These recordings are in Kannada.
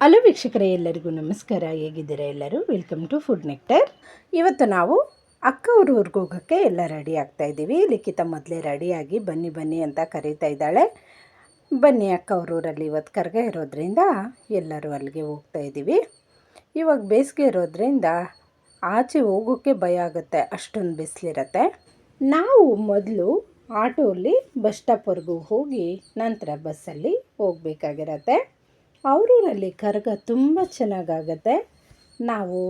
ಹಲೋ ವೀಕ್ಷಕರೇ, ಎಲ್ಲರಿಗೂ ನಮಸ್ಕಾರ. ಹೇಗಿದ್ದೀರಾ ಎಲ್ಲರೂ? ವೆಲ್ಕಮ್ ಟು ಫುಡ್ ನೆಕ್ಟರ್ ಇವತ್ತು ನಾವು ಅಕ್ಕ ಅವ್ರ ಊರಿಗೆ ಹೋಗೋಕ್ಕೆ ಎಲ್ಲ ರೆಡಿ ಆಗ್ತಾ ಇದ್ದೀವಿ. ಲಿಖಿತ ಮೊದಲೇ ರೆಡಿಯಾಗಿ ಬನ್ನಿ ಬನ್ನಿ ಅಂತ ಕರೀತಾ ಇದ್ದಾಳೆ. ಬನ್ನಿ ಅಕ್ಕ ಅವ್ರ ಊರಲ್ಲಿ. ಇವತ್ತು ಕರ್ಗ ಇರೋದ್ರಿಂದ ಎಲ್ಲರೂ ಅಲ್ಲಿಗೆ ಹೋಗ್ತಾ ಇದ್ದೀವಿ. ಇವಾಗ ಬೇಸಿಗೆ ಇರೋದ್ರಿಂದ ಆಚೆ ಹೋಗೋಕ್ಕೆ ಭಯ ಆಗುತ್ತೆ. ಅಷ್ಟೊಂದು ಬಿಸಿಲಿರತ್ತೆ. ನಾವು ಮೊದಲು ಆಟೋಲಿ ಬಸ್ ಸ್ಟಾಪ್ವರೆಗೂ ಹೋಗಿ ನಂತರ ಬಸ್ಸಲ್ಲಿ ಹೋಗಬೇಕಾಗಿರತ್ತೆ. ಅವರೂರಲ್ಲಿ ಕರಗ ತುಂಬ ಚೆನ್ನಾಗಾಗತ್ತೆ. ನಾವು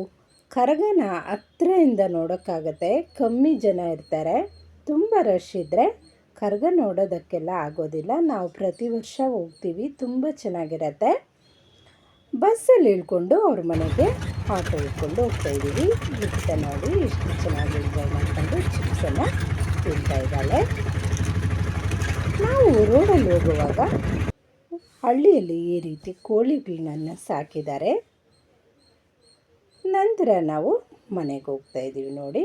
ಕರಗನ ಹತ್ತಿರದಿಂದ ನೋಡೋಕ್ಕಾಗತ್ತೆ. ಕಮ್ಮಿ ಜನ ಇರ್ತಾರೆ. ತುಂಬ ರಶ್ ಇದ್ದರೆ ಕರಗ ನೋಡೋದಕ್ಕೆಲ್ಲ ಆಗೋದಿಲ್ಲ. ನಾವು ಪ್ರತಿ ವರ್ಷ ಹೋಗ್ತೀವಿ. ತುಂಬ ಚೆನ್ನಾಗಿರತ್ತೆ. ಬಸ್ಸಲ್ಲಿ ಇಳ್ಕೊಂಡು ಅವ್ರ ಮನೆಗೆ ಆಟೋ ಇಟ್ಕೊಂಡು ಹೋಗ್ತಾ ಇದ್ದೀವಿ. ಲಿಖಿತ ನೋಡಿ ಎಷ್ಟು ಚೆನ್ನಾಗಿ ಎಂಜಾಯ್ ಮಾಡ್ಕೊಂಡು ಚಿಪ್ಸನ್ನು ತಿಂತಾ ಇದ್ದಾಳೆ. ನಾವು ರೋಡಲ್ಲಿ ಹೋಗುವಾಗ ಹಳ್ಳಿಯಲ್ಲಿ ಈ ರೀತಿ ಕೋಳಿಗಳನ್ನ ಸಾಕಿದ್ದಾರೆ. ನಂತರ ನಾವು ಮನೆಗೆ ಹೋಗ್ತಾ ಇದ್ದೀವಿ ನೋಡಿ.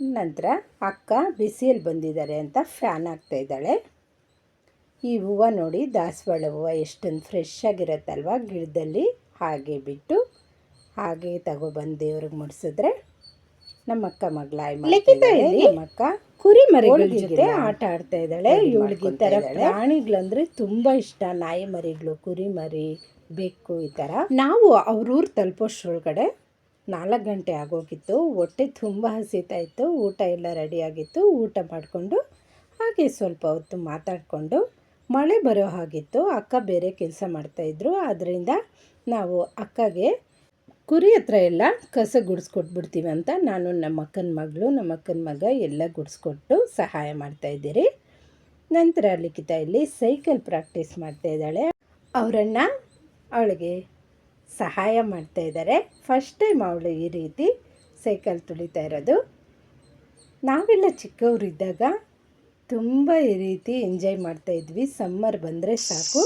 ನಂತರ ಅಕ್ಕ ಬಿಸಿಯಲ್ಲಿ ಬಂದಿದ್ದಾರೆ ಅಂತ ಫ್ಯಾನ್ ಹಾಕ್ತಾ ಇದ್ದಾಳೆ. ಈ ಹೂವು ನೋಡಿ ದಾಸವಾಳ ಹೂವು ಎಷ್ಟೊಂದು ಫ್ರೆಶ್ ಆಗಿರುತ್ತಲ್ವ ಗಿಡದಲ್ಲಿ. ಹಾಗೆ ಬಿಟ್ಟು ಹಾಗೆ ತಗೊಬಂದು ದೇವ್ರಿಗೆ ಮುಡಿಸಿದ್ರೆ ನಮ್ಮ ಅಕ್ಕ ಮಗಳಾಯ್ ನಮ್ಮ ಅಕ್ಕ ಕುರಿ ಮರಿಗಳ ಜೊತೆ ಆಟ ಆಡ್ತಾ ಇದ್ದಾಳೆ ಇವಳಿಗೆ ಈ ಥರ ಪ್ರಾಣಿಗಳಂದ್ರೆ ತುಂಬಾ ಇಷ್ಟ ನಾಯಿ ಮರಿಗಳು ಕುರಿ ಮರಿ ಬೆಕ್ಕು ಈ ಥರ. ನಾವು ಅವ್ರ ಊರು ತಲುಪೋಷ್ಟ್ರೊಳಗಡೆ ನಾಲ್ಕು ಗಂಟೆ ಆಗೋಗಿತ್ತು ಹೊಟ್ಟೆ ತುಂಬ ಹಸಿತಾ ಇತ್ತು ಊಟ ಎಲ್ಲ ರೆಡಿಯಾಗಿತ್ತು ಊಟ ಮಾಡಿಕೊಂಡು ಹಾಗೆ ಸ್ವಲ್ಪ ಹೊತ್ತು ಮಾತಾಡಿಕೊಂಡು ಮಳೆ ಬರೋ ಹಾಗಿತ್ತು ಅಕ್ಕ ಬೇರೆ ಕೆಲಸ ಮಾಡ್ತಾಯಿದ್ರು ಅದರಿಂದ ನಾವು ಅಕ್ಕಗೆ ಕುರಿ ಹತ್ರ ಎಲ್ಲ ಕಸ ಗುಡಿಸ್ಕೊಟ್ಬಿಡ್ತೀವಿ ಅಂತ ನಾನು ನಮ್ಮ ಅಕ್ಕನ ಮಗಳು, ನಮ್ಮ ಅಕ್ಕನ ಮಗ ಎಲ್ಲ ಗುಡಿಸ್ಕೊಟ್ಟು ಸಹಾಯ ಮಾಡ್ತಾಯಿದ್ದೀರಿ ನಂತರ ಲಿಖಿತ ಇಲ್ಲಿ ಸೈಕಲ್ ಪ್ರಾಕ್ಟೀಸ್ ಮಾಡ್ತಾ ಇದ್ದಾಳೆ. ಅವರನ್ನ ಅವಳಿಗೆ ಸಹಾಯ ಮಾಡ್ತಾ ಇದ್ದಾರೆ. ಫಸ್ಟ್ ಟೈಮ್ ಅವಳು ಈ ರೀತಿ ಸೈಕಲ್ ತುಳಿತಾ ಇರೋದು. ನಾವೆಲ್ಲ ಚಿಕ್ಕವರಿದ್ದಾಗ ತುಂಬ ಈ ರೀತಿ ಎಂಜಾಯ್ ಮಾಡ್ತಾ ಇದ್ವಿ. ಸಮ್ಮರ್ ಬಂದರೆ ಸಾಕು.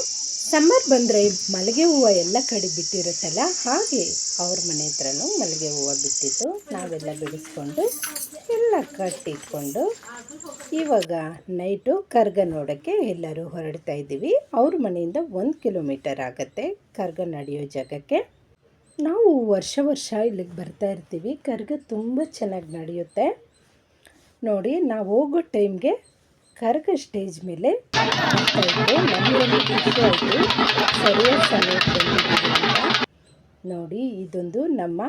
ಸಮ್ಮರ್ ಬಂದರೆ ಮಲ್ಲಿಗೆ ಹೂವು ಎಲ್ಲ ಕಡೆ ಬಿಟ್ಟಿರುತ್ತಲ್ಲ, ಹಾಗೆ ಅವ್ರ ಮನೆ ಹತ್ರನೂ ಮಲ್ಲಿಗೆ ಹೂವು ಬಿಟ್ಟಿತ್ತು. ನಾವೆಲ್ಲ ಬಿಡಿಸ್ಕೊಂಡು ಎಲ್ಲ ಕಟ್ಟಿಟ್ಕೊಂಡು ಇವಾಗ ನೈಟು ಕರ್ಗ ನೋಡೋಕ್ಕೆ ಎಲ್ಲರೂ ಹೊರಡ್ತಾ ಇದ್ದೀವಿ. ಅವ್ರ ಮನೆಯಿಂದ ಒಂದು ಕಿಲೋಮೀಟರ್ ಆಗುತ್ತೆ ಕರ್ಗ ನಡೆಯೋ ಜಾಗಕ್ಕೆ. ನಾವು ವರ್ಷ ವರ್ಷ ಇಲ್ಲಿಗೆ ಬರ್ತಾ ಇರ್ತೀವಿ. ಕರ್ಗ ತುಂಬ ಚೆನ್ನಾಗಿ ನಡೆಯುತ್ತೆ. ನೋಡಿ, ನಾವು ಹೋಗೋ ಟೈಮ್ಗೆ ಕರ್ಗ ಸ್ಟೇಜ್ ಮೇಲೆ ಸರಿಯಾದ ನೋಡಿ, ಇದೊಂದು ನಮ್ಮ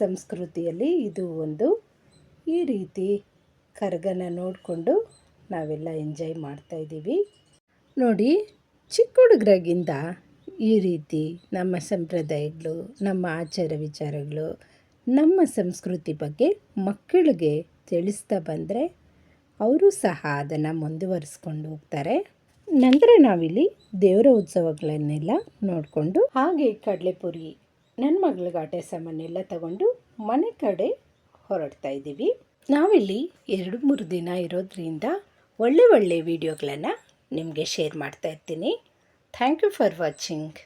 ಸಂಸ್ಕೃತಿಯಲ್ಲಿ ಇದು ಒಂದು ಈ ರೀತಿ ಕರ್ಗನ ನೋಡಿಕೊಂಡು ನಾವೆಲ್ಲ ಎಂಜಾಯ್ ಮಾಡ್ತಾ ಇದ್ದೀವಿ. ನೋಡಿ, ಚಿಕ್ಕ ಹುಡುಗರಾಗಿಂದ ಈ ರೀತಿ ನಮ್ಮ ಸಂಪ್ರದಾಯಗಳು, ನಮ್ಮ ಆಚಾರ ವಿಚಾರಗಳು, ನಮ್ಮ ಸಂಸ್ಕೃತಿ ಬಗ್ಗೆ ಮಕ್ಕಳಿಗೆ ತಿಳಿಸ್ತಾ ಬಂದರೆ ಅವರು ಸಹ ಅದನ್ನು ಮುಂದುವರಿಸ್ಕೊಂಡು ಹೋಗ್ತಾರೆ. ನಂತರ ನಾವಿಲ್ಲಿ ದೇವರ ಉತ್ಸವಗಳನ್ನೆಲ್ಲ ನೋಡಿಕೊಂಡು ಹಾಗೆ ಕಡಲೆಪುರಿ ನನ್ನ ಮಗಳಿಗೆ ಆಟೆ ಸಾಮಾನೆಲ್ಲ ತಗೊಂಡು ಮನೆ ಕಡೆ ಹೊರಡ್ತಾ ಇದ್ದೀವಿ. ನಾವಿಲ್ಲಿ ಎರಡು ಮೂರು ದಿನ ಇರೋದ್ರಿಂದ ಒಳ್ಳೆ ಒಳ್ಳೆ ವಿಡಿಯೋಗಳನ್ನು ನಿಮಗೆ ಶೇರ್ ಮಾಡ್ತಾ ಇರ್ತೀನಿ. Thank you for watching.